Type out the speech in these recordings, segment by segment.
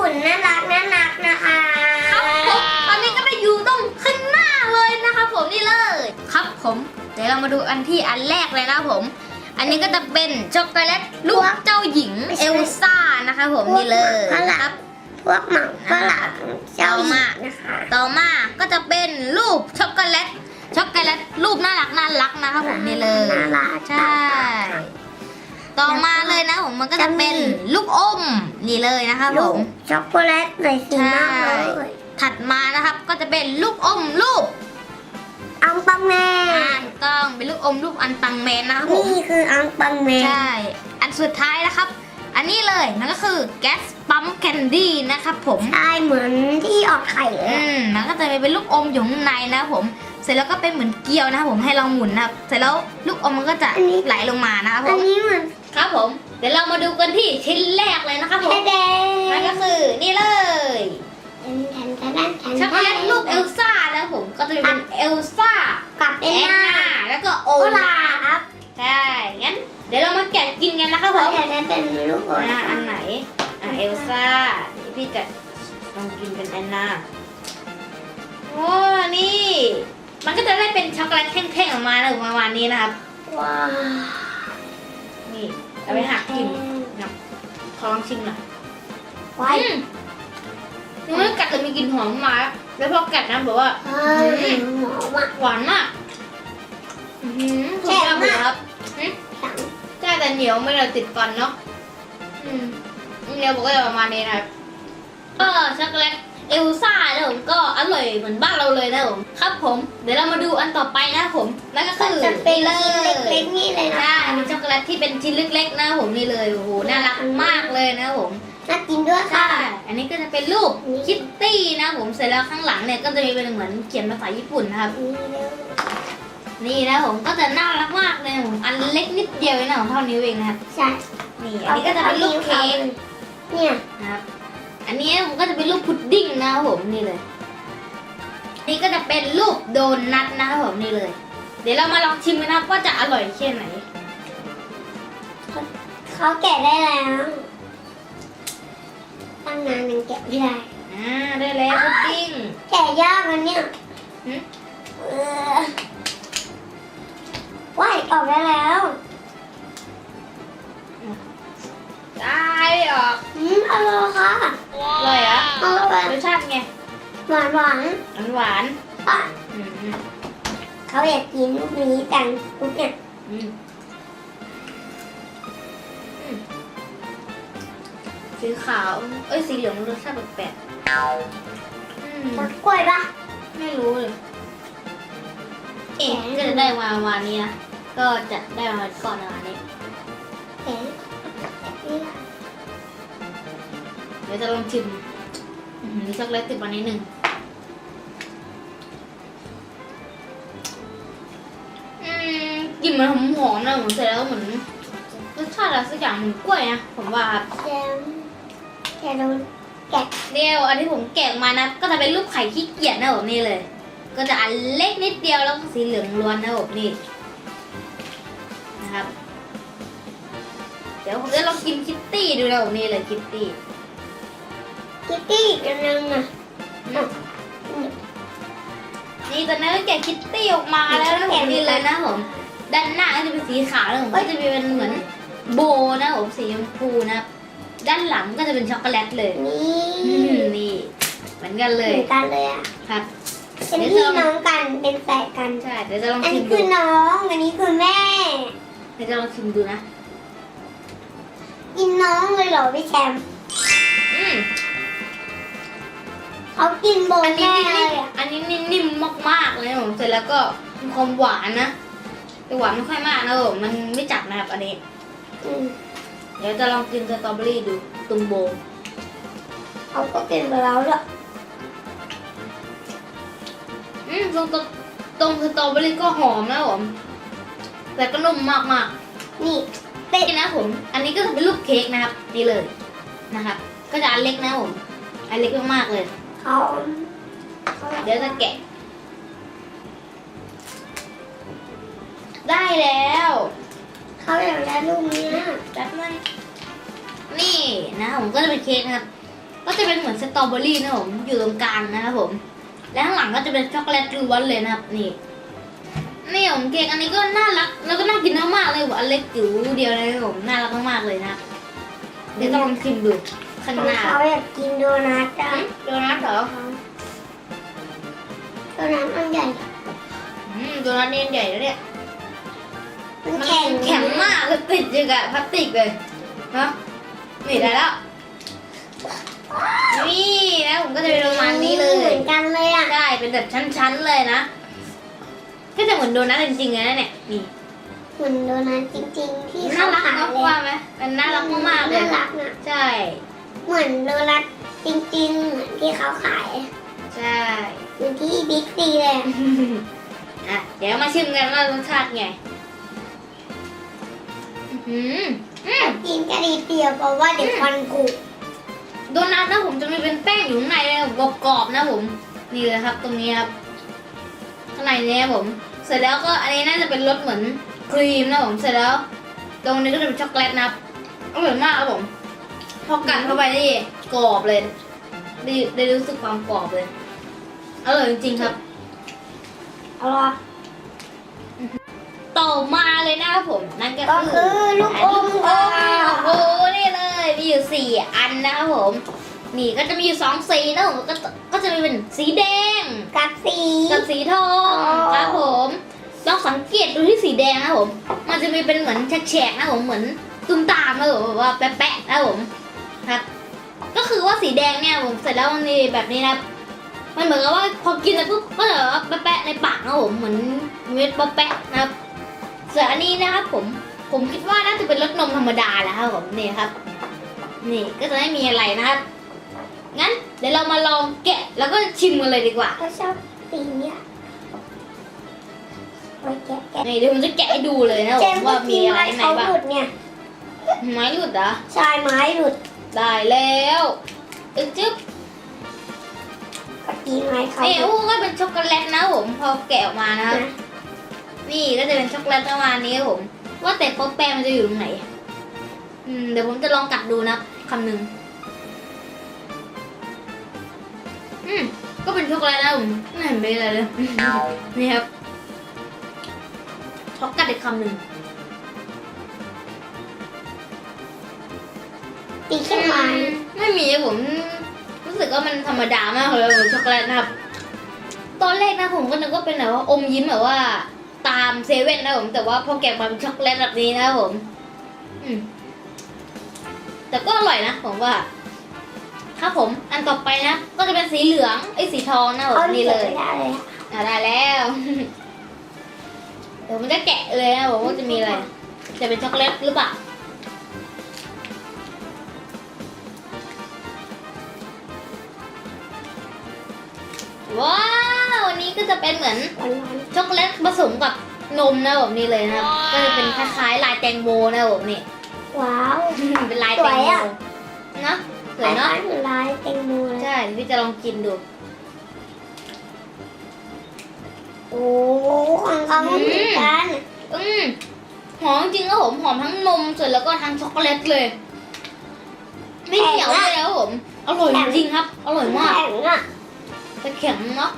ปุ่นน่ารักน่ารักนะคะ ครับผมตอนนี้ก็ได้อยู่ตรงข้างหน้าเลยนะครับผมนี่เลย ครับผม เดี๋ยวเรามาดูอันที่อันแรกเลยนะครับผม อันนี้ก็จะเป็นช็อกโกแลตลูกเจ้าหญิงเอลซ่านะคะผมนี่เลยนะครับพวกหมาฝรั่งเจ้าหมานะคะต่อมาก็จะเป็นรูปช็อกโกแลตช็อกโกแลตรูปน่ารักน่ารักนะครับผมนี่เลยน่ารักใช่ ต่อมาเลยนะผมมันก็จะเป็นลูกอมนี่เลยนะครับผลูกมช็อกโกแลตเลยสีมากเลยถัดมานะครับก็จะเป็นลูกอมรูปอังปังแมอ่านถูกต้องเป็นลูกอมรูปอันตังแมนนะครับผมนี่คืออังปังแมนใช่อันสุดท้ายนะครับ อันนี้เลยนั่นก็คือแก๊สปั๊มแคนดี้นะครับผมใช่เหมือนที่ออกไข่เลยอืมแล้วก็จะเป็นลูกอมอยู่ข้างในนะครับผมเสร็จแล้วก็เป็นเหมือนเกลียวนะครับผมให้เราหมุนนะครับเสร็จแล้วลูกอมมันก็จะไหลลงมานะครับผอันมนี้เหมือน ครับผม เดี๋ยวเรามาดูกันที่ชิ้นแรกเลยนะครับผมแดงนั่นก็คือนี่เลยแทนแทนแทนแทนช็อกโกแลตรูปเอลซ่านะครับผมก็จะเป็นเอลซ่ากับแอเอ็นนนานาแล้วก็โอโอลาลาครับใช่งั้น เดี๋ยวเรามาแกะกินกันนะครับผมแทนแทนเป็นลูกโออ่าลาอันไหนอ่าเอลซ่านี่พี่จะลองกินเป็นแอนนาโอ้นี่ มันก็จะได้เป็นช็อกโกแลตแท่งๆออกมานะประมาณนี้นะครับว้าวนี่ เอาไปหักกินนะขอลองชิมหน่อยว้ายอืมเมื่อกัดจะมีกลิ่นหอมมา แล้วพอกัดนะแบบว่า เฮ้ยหอมอะหวานมากอือหือสุดยอดเลยครับอืมสังใช่แต่เหนียวไม่ได้ติดฟันเนาะอืมเหนียวผมก็จะประมาณนี้นะครับก็ช็อกโกแลต เอลซ่านะผมก็อร่อยเหมือนบ้านเราเลยนะผมครับผม เดี๋ยวเรามาดูอันต่อไปนะผมนั่นก็ก็คือจะเป็นนี่ชิ้นเลยเล็กๆนี่เลยนะใช่มีช็อกโกแลตที่เป็นชิ้นเล็กๆนะผมนี่เลยโอ้โหน่ารักมากเลยนะผมน่ากินด้วยค่ะใช่อันนี้ก็จะเป็นรูปคิตตี้นะผมเสร็จแล้วข้างหลังเนี่ยก็จะมีเป็นเหมือนเขียนภาษาญี่ปุ่นนะครับ นี่เร็วนี่นะผมก็จะน่ารักมากเลยนะผมอันเล็กนิดเดียวเองนะผมเท่านิ้วเองนะครับ ใช่ นี่อันนี้ก็จะเป็นรูปเค้กเนี่ยนะครับ อันนี้ผมก็จะเป็นรูปพุดดิ้งนะครับผมนี่เลย นี่ก็จะเป็นรูปโดนัทนะครับผมนี่เลย เดี๋ยวเรามาลองชิมกันนะครับว่าจะอร่อยแค่ไหนเขาแกะได้แล้วตั้งนานยังแกะไม่ได้อ่าได้แล้วพุดดิ้งแกะยากอันเนี่ยหืมเออว้ายออกได้แล้ว ได้ออกอืมอร่อยค่ะอร่อยเหรอะอร่อยรสชาติไง หวานหวานหวานหวานๆอะๆอืมเขาอยากกินลูกนี้กันลูกเนี่ยอืมอืมสีขาว เอ้ย สีเหลืองรสชาติแปลกๆอืมรสกล้วยปะไม่รู้เลย เอ๊ะก็จะได้มาประมาณนี้นะ ก็จะได้มาก่อนประมาณนี้แก ดี๋ยวจะลองชิมมีช็อกโกแลตติดมานิดนึงอืมกลิ่นมันหอมๆนะผมเสร็จแล้วเหมือนรสชาติอะไรสักอย่างเหมือนกล้วยนะผมว่าแกะแกะโดนแกะเดียวอันที่ผมแกะมานะ ก็จะเป็นรูปไข่ขี้เกียจนะผมนี่เลย ก็จะอันเล็กนิดเดียวแล้วก็สีเหลืองล้วนนะผมนี่นะครับ เดี๋ยวผมจะลองกินคิตตี้ดูนะผมนี่เลยคิตตี้ คิตตี้อีกอันนึงอะนี่ตอนนั้นก็แกะคิตตี้ออกมาแล้วนะผมนี่เลยนะผมด้านหน้าก็จะเป็นสีขาวแล้วผมก็จะมีเป็นเหมือนโบนะผมสีชมพูนะครับด้านหลังก็จะเป็นช็อกโกแลตเลยนี่อืมนี่เหมือนกันเลเหยมือนกันเลยอะครับเป็นพี่น้องกันเป็นแฝดกันใช่เดี๋ยวจะลองอันชินี้มคืดูอน้องอันนี้คือแม่เดี๋ยวจะลองชิมดูนะกินน้องเลยเหรอพี่แชมป์ เขากินโบอันนี้แม่นิ่เลมยอะๆอันนี้นิ่มๆมากๆเลยนะผมเสร็จแล้วก็มีความหวานนะแต่หวานไม่ค่อยมากนะผมมันไม่จัดนะครับอันนี้ อืมเดี๋ยวจะลองกินสตรอเบอรี่ดูตรงโบเขาก็กินไปแล้วด้วยอืมตรงตรงตรงสตรอเบอรี่ก็หอมนะผมแต่ก็นุ่มมากมากนี่ๆนี่นะผม อันนี้ก็จะเป็นรูปเค้กนะครับนี่เลยนะครับ ก็จะอันเล็กนะผมอันเล็กมากๆเลย เขาขาเดี๋ยวจะแกะ ได้แล้ว เขาอยากได้ลูกนี้นะจัดไหมนี่นะผมก็จะเป็นเค้กนะครับ ก็จะเป็นเหมือนสตรอเบอรี่นะครับผมอยู่ตรงกลางนะครับผม และข้างหลังก็จะเป็นช็อกโกแลตล้วนเลยนะครับ นี่นี่ผมเค้กอันนี้ก็น่ารักแล้วก็น่ากินมากๆเลยผมอันเล็กจิ๋วเดียวเลยนะครับผมน่ารักมากๆเลยนะครับเดี๋ยวต้องลองชิมดูข้างของหน้าเขาอยากกินโดนัทอะโดนัท เหรอโดนัทมันใหญ่ อืมโดนัทนี่ใหญ่แล้วเนี่ย มันมันแข็งแข็งมากเลยติดอยู่กับพลาสติกเลยเนาะนี่ได้แล้ว นี่นะผมก็จะเป็นประมาณนี้เลเหมืยอนกันเลยอะใช่เป็นแบบชั้นๆเลยนะ ก็จะเหมือนโดนัทจริงๆเลยนะเนี่ยนี่เหมือนโดนัทจริง ๆ ที่น่าเขารักขายเนาะเลยว่าไหมมันน่ารักมากๆเลยน่ารักนะใช่ เหมือนโดนัท จริงๆเหมือนที่เขาขายใช่ เหมือนที่บิ๊กซีเลยอะ เดี๋ยวมาชิมกันว่ารสชาติไง อื้อหืออืมกินกะดีเดียวเพราะว่าเดี๋ยวฟันผุโดนัทนะผมจะมีเป็นแป้งอยู่ข้างในเลยกรอบๆนะผม นี่เลยครับ ตรงนี้ครับ ข้างในเนี้ยผม เสร็จแล้วก็อันนี้น่าจะเป็นรสเหมือนครีมนะผม เสร็จแล้ว ตรงนี้ก็จะเป็นช็อกโกแลตนะครับอร่อยมากครับผม พอกัดเข้าไปนี่กรอบเลยได้ได้รู้สึกความกรอบเลย อร่อยจริงๆครับเอาล่ะต่อมาเลยนะครับผมนั่นก็ก็คืคืออลูกอมลูกอมโอ้โหนี่เลยมีอยู่สี่อันนะครับผมนี่ก็จะมีอยู่สองสีนะผมก็ก็จะมีเป็นสีแดงกับสีกับสีทองอ๋อครับผมลองสังเกตดูที่สีแดงนะครับผม มันจะมีเป็นเหมือนแฉกๆนะผมเหมือนตุ้มตามนะผมแบบว่าแปะๆนะผม แดงเนี่ยผมเสร็จแล้วมันมีแบบนี้นะครับมันเหมือนกับว่าพอกินแล้วปุ๊บก็จะแบบว่าแปะๆในปากนะผมเหมือนเม็ดแปะๆนะครับส่วนอันนี้นะครับผมผมคิดว่าน่าจะเป็นรสนมธรรมดาแหละครับผมนี่ครับ นี่ก็จะไม่มีอะไรนะครับงั้นเดี๋ยวเรามาลองแกะแล้วก็ชิมกันเลยดีกว่าเขาชอบสีเนี้ยโอ้ยแกะแกะนี่เดี๋ยวผมจะแกะให้ดูเลยนะเจผมมส์ว่าเมื่อมีกี้อะไรไม้ข้างในเขาบ้างหลุดเนี่ยไม้หลุดเหรอชายไม้หลุดได้แล้ว อึ๊บจึ๊บเมื่อกี้ไม้เขานี่หลุอู้ดก็เป็นช็อกโกแลตนะผมพอแกะออกมานะครับนะนี่ก็จะเป็นช็อกโกแลตประมาณนี้ครับผม ว่าแต่ป๊อปแปมมันจะอยู่ตรงไหน อืมเดี๋ยวผมจะลองกัดดูนะคำหนึ่งอืมก็เป็นช็อกโกแลตนะผมไม่เห็นเป็นอะไรเลยนี่ครับช็อกกัดอีกคำหนึ่ง ตีขึ้นมาไม่มีผมรู้สึกว่ามันธรรมดามากเลยเหมือนช็อกโกแลตนะครับ ตอนแรกนะผมก็นึกว่าเป็นแบบว่าอมยิ้มแบบว่า ตามเซเว่นนะผมแต่ว่าพอแกะมาเป็นช็อกโกแลตแบบนี้นะครับผมอืมแต่ก็อร่อยนะผมว่า ครับผมอันต่อไปนะ ก็จะเป็นสีเหลืองไอ้ยสีทองนะผมเขานี่เลยไม่ได้เลยอะอะได้แล้วเดี๋ยวผมจะแกะเลยนะผมว่าจะมีอะไร จะเป็นช็อกโกแลตหรือเปล่า ก็จะเป็นเหมือนหวานช็อกโกแลตผสมกับนมนะผมนี่เลยนะครับ ก็จะเป็นคล้ายๆลายแตงโมนะผมนี่ๆว้าวเป็นลายแตงสวยโมอะเนอะสวยเนาะคล้ายๆเหมือนลายแตงโมเลยใช่เดี๋ยวพี่จะลองกินดูโอ้ของเขาก็เหมือนกันอืมหอมจริงครับผมหอมทั้งนมส่วนแล้วก็ทั้งช็อกโกแลตเลย ไม่เหนียวเลยครับผมอร่อยจริงๆครับอร่อยมากแข็งอะแต่แข็งเนาะ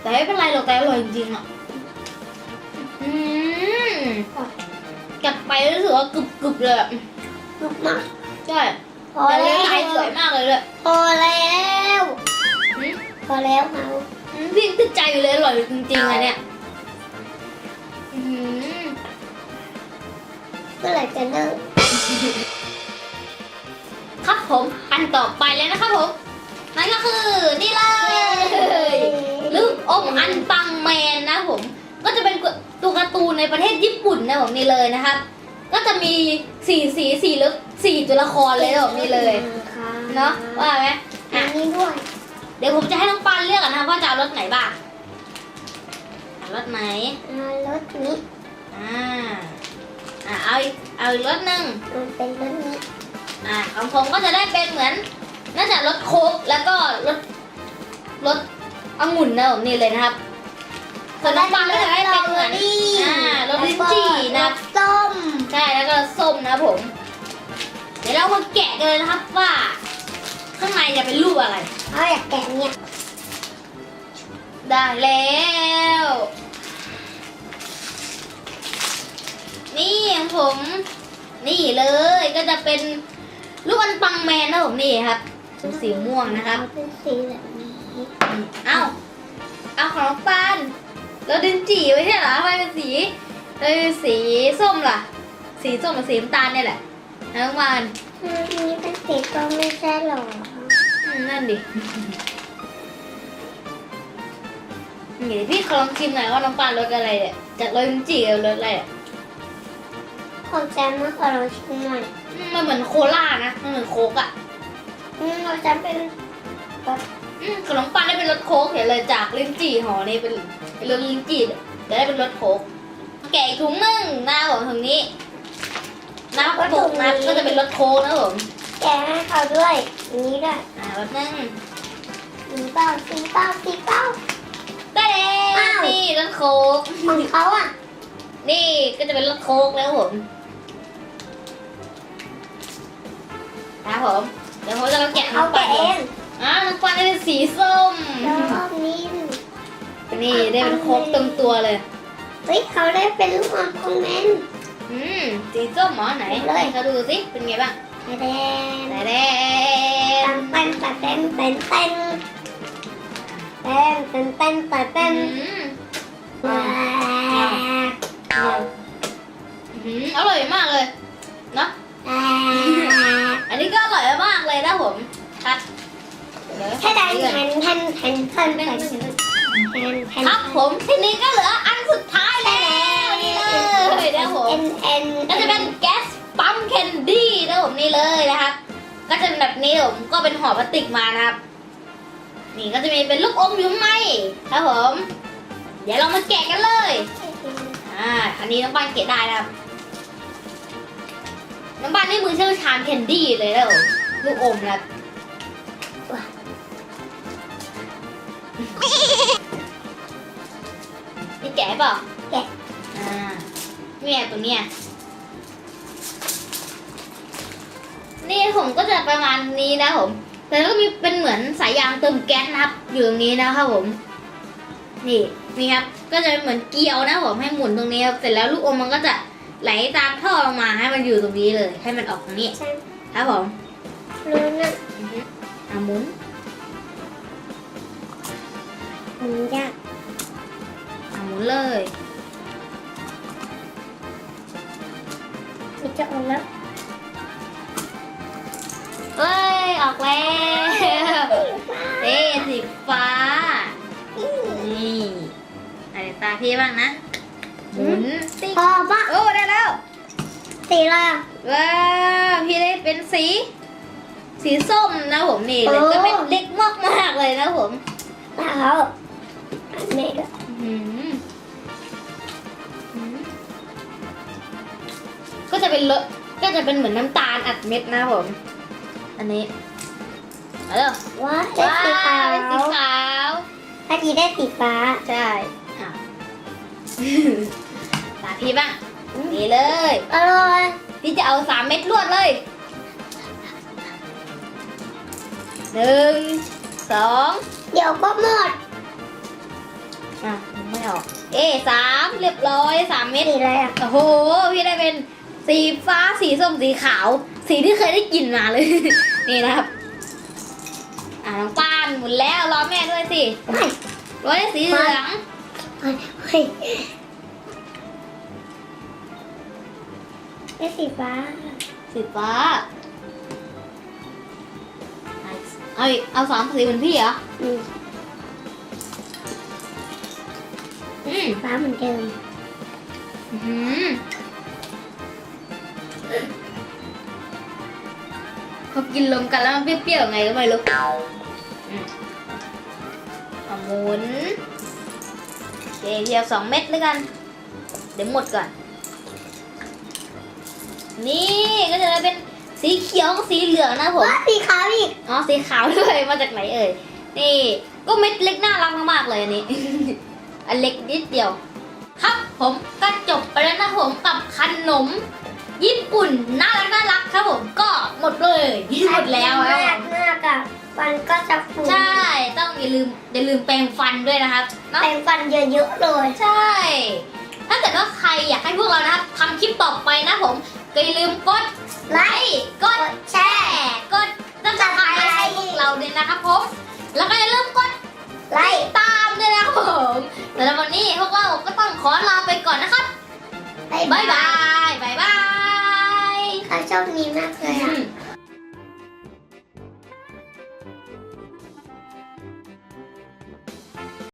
แต่ไม่เป็นไรหรอกแต่อร่อยจริงๆอะอืมกัดไปรู้สึกว่ากรึบๆเลยอะลูกมากใช่พอแต่แล้เลี้ยงลายสววยมากเลยด้วยพอแล้วอืมพอแล้วเมาอืมพี่ยังติดใจอยู่เลยอร่อยจริงๆอะเนี่ยอืมเมื่อไหร่จะเลิกครับผมอันต่อไปเลยนะครับผมนั่นก็คือนี่เลย ลูกอมอันปังแมนนะผม ก็จะเป็นตัวการ์ตูนในประเทศญี่ปุ่นนะผมนี่เลยนะครับ ก็จะมีสี่สีสี่ลึกสี่ตัวละครเลยนะผมนี่เลยเนาะว่าไหมอัอะนนี้ด้วยเดี๋ยวผมจะให้น้องปันเลือกกันนะครับว่าจะเอารถไหนบ้างเอารถไหนอ่ารถนี้อ่าอ่าเอาอีกเอาอีกรถหนึ่งมันเป็นรถนี้อ่าของผมก็จะได้เป็นเหมือนน่าจะรถโค้กแล้วก็รถรถ องุ่นนะผมนี่เลยนะครับส่วนน้องปังก็จะได้เป็นเหมือนอ่ารถลิ้นจี่นะรถส้มใช่แล้วก็ส้มนะครับผม เดี๋ยวเรามาแกะกันเลยนะครับว่า ข้างในจะเป็นรูปอะไร เอาอยากแกะเนี่ยได้แล้ว นี่ของผม นี่เลยก็จะเป็นลูกอันปังแมนนะผมนี่ครับ เป็นสีม่วงนะครับ เป็นสีแบบนี้ เอ้าเอาของน้องปานแล้วดินจีไว้ใช่เหรอทำไมเป็นสีเอ้ยสีส้มล่ะ สีส้มกับสีน้ำตาลเนี่ยแหละน้องปานอันนี้เป็นสีส้มไม่ใช่หรออืมนั่นดินี่เดี๋ยวพี่ขอลองชิมหน่อยว่าน้องปานรสอะไรเนี่ยจากรสดินจีกับรสอะไรอะของแจมมาขอลองชิมหน่อยอืมมันเหมือนโคลานะมันเหมือนโค้กอะอืมเราจะเป็นอืม ขนมปังได้เป็นรสโค้กเห็นเลยจากลิ้นจี่ห่อนี่เป็นเป็นรสลิ้นจี่จะได้เป็นรสโค้กแกะอีกถุงหนึงหน้าผมถุงนี้หน้าปกนะก็จะเป็นรสโค้กนะผมแกะให้เขาด้วยอย่างนี้ด้วยอ่าแป๊บนึงสีเป้าสีเป้าสีเป้าได้แล้อ้าววนี่รสโค้กของเขาอะนี่ก็จะเป็นรสโค้กแล้วผมครับผมเดี๋ยวผมจะมาแกะเขาน้ำปัแกะงเอง อ่าน้ำปังได้เป็นสีส้ม แล้วรอบนี้นี่ได้เป็นโค้กเต็มตัวเลย เฮ้ยเขาได้เป็นลูกอมคอมเมนต์อืมสีส้มเหรอไหนเลยให้เขาดูสิเป็นไงบ้างแดงแต่แดเต้งนเต้นเต้นเต้นเต้นเต้นเต้นเต้นเต้นเต้นอืมว้าวอืมอร่อยมากเลยเนาะว้าวอันนี้ก็อร่อยมากเลยนะผมครับเดี๋ยว แค่ดันเดี๋ยวแทนแทนแทนแทนแทนแทนแทนครับผมทีนี้ก็เหลืออันสุดท้ายแล้วนี่เลยนะผมเอ็นก็จะเป็นแก๊สปั๊มแคนดี้นะผมนี่เลยนะครับ ก็จะเป็นแบบนี้ผมก็เป็นห่อพลาสติกมานะครับ นี่ก็จะมีเป็นลูกอมอยู่ข้างในครับผม เดี๋ยวเรามาแกะกันเลยอ่าอันนี้น้องบ้านเกะได้นะครับน้องบ้านนี่มือเชี่ยวชาญแคนดี้เลยแล้วลูกอมนะครับ นี่แกะเปล่าแกะอ่าเนี่ยตัวเนี้ยนี่ผมก็จะประมาณนี้นะผม แต่ก็มีเป็นเหมือนสายยางเติมแก๊สนะครับ อยู่ตรงนี้นะครับผม นี่นี่ครับ ก็จะเป็นเหมือนเกลียวนะผมให้หมุนตรงนี้ครับ เสร็จแล้วลูกอมมันก็จะไหลตามท่อลงมาให้มันอยู่ตรงนี้เลย ให้มันออกตรงนี้ ใช่ครับผมรู้นะอือฮึอะหมุน มันยากอะหมุนเลยมันจะออกแล้วเอ้ย ออกแล้วเอ๊ะสีฟ้า นี่อะไรตาพี่บ้างนะ หมุนติ๊กพอปะโอ้ได้แล้ว สีอะไรอะว้าวพี่ได้เป็นสี สีส้มนะผมนี่เลยโอ้ก็เป็นเล็กมากมากๆเลยนะผมแล้ว อันนี้ด้วยอื้อหืออื้อหือก็จะเป็นเลอะก็จะเป็นเหมือนน้ำตาลอัดเม็ดนะผม อันนี้เอาเด้อว้าได้สีขาวได้สีขาวถ้าจีได้สีฟ้า ใช่อ้าวตาพี่บ้างนี่เลย อร่อย พี่จะเอาสามเม็ดรวดเลยหนึ่งสองเดี๋ยวก็หมด อะไม่ออก เอ๊ะสามเรียบร้อยสามเม็ดสีอะไรอะ โอ้โห พี่ได้เป็นสีฟ้าสีส้มสีขาว สีที่เคยได้กินมาเลย นี่นะครับ อ่าน้องปานหมุนแล้วรอแม่ด้วยสิไม่รอได้สีเหลืองไม่ไม่ได้สีฟ้า สีฟ้า เอาอีกเอาสามสีเหมือนพี่เหรอ อืมอืมฟ้าเหมือนเดิมอื้อหือเขากินรวมกันแล้วมันเปรี้ยวๆไงก็ไม่รู้อืมเอาหมุนโอเคเทียวสองเม็ดแล้วกัน เดี๋ยวหมดก่อน นี่ก็จะเป็นสีเขียวกับสีเหลืองนะผมว้าสีขาวอีก อ๋อ สีขาวด้วย มาจากไหนเอ่ย นี่ ก็เม็ดเล็กน่ารักมากๆเลยอันนี้ อันเล็กนิดเดียว ครับผมก็จบไปแล้วนะผมกับขนม ญี่ปุ่นน่ารักน่ารักครับผมก็หมดเลยหมดแล้วหครัน้าบผมหน้ากับฟันก็จะฟูใช่ ต้องอย่าลืมอย่าลืมแปรงฟันด้วยนะครับเนาะแปรงฟันเยอะๆเลย ใช่ ถ้าเกิดว่าใครอยากให้พวกเรานะครับทำคลิปต่อไปนะผมก็อย่าลืมกดไลค์ กดแชร์ กดติดตามให้พวกเราด้วยนะครับผม แล้วก็อย่าลืมกด ไล่ตามด้วยนะครับผมแต่ในวันนี้พวกเราก็ต้องขอลาไปก่อนนะครับบ๊ายบ๊ายบาบายยบ๊ายบาย เขาชอบนี้มากเลยอะ อืม